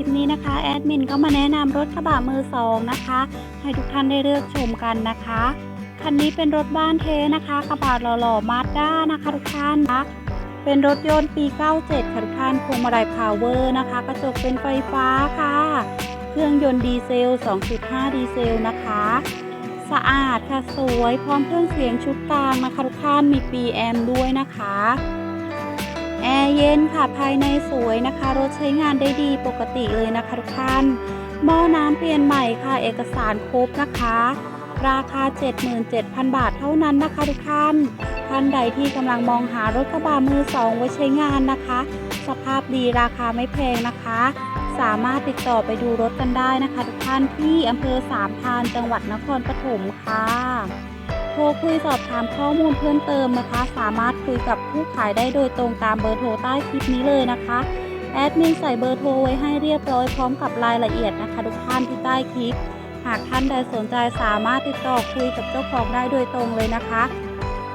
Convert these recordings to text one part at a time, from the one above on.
ลิปนี้นะคะแอดมินก็มาแนะนำรถกระบะมือสองนะคะ ให้ทุกท่านได้เลือกชมกันนะคะ คันนี้เป็นรถบ้านเทนะคะกระบะหล่อๆมาสด้านะคะทุกท่านนะเป็นรถยนต์ปี 97ค่ะทุกท่านพวงมาลัยพาวเวอร์นะคะ กระจกเป็นไฟฟ้าค่ะ เครื่องยนต์ดีเซล 2.5 ดีเซลนะคะ สะอาดค่ะสวยพร้อมเครื่องเสียงชุดกลางนะคะทุกท่านมีปีแอมด้วยนะคะ แอร์เย็นค่ะภายในสวยนะคะ รถใช้งานได้ดีปกติเลยนะคะทุกท่านหม้อน้ำเปลี่ยนใหม่ค่ะ เอกสารครบนะคะ ราคา 77,000 บาทเท่านั้นนะคะทุกท่านท่านใดที่กำลังมองหารถกระบะมือสองไว้ใช้งานนะคะ สภาพดีราคาไม่แพงนะคะ สามารถติดต่อไปดูรถกันได้นะคะ ทุกท่านที่อำเภอสามพานจังหวัดนครปฐมค่ะ โทรคุยสอบถามข้อมูลเพิ่มเติมนะคะ สามารถคุยกับผู้ขายได้โดยตรงตามเบอร์โทรใต้คลิปนี้เลยนะคะแอดมินใส่เบอร์โทรไว้ให้เรียบร้อยพร้อมกับรายละเอียดนะคะ ทุกท่านที่ใต้คลิป หากท่านใดสนใจสามารถติดต่อคุยกับเจ้าของได้โดยตรงเลยนะคะ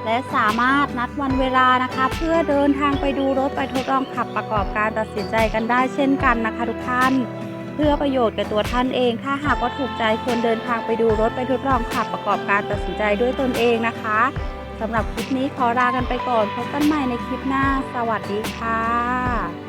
และสามารถนัดวันเวลานะคะ เพื่อเดินทางไปดูรถไปทดลองขับประกอบการตัดสินใจกันได้เช่นกันนะคะ ทุกท่าน เพื่อประโยชน์แก่ตัวท่านเอง ถ้าหากว่าถูกใจควรเดินทางไปดูรถไปทดลองขับประกอบการตัดสินใจด้วยตนเองนะคะสำหรับคลิปนี้ขอลากันไปก่อนพบกันใหม่ในคลิปหน้า สวัสดีค่ะ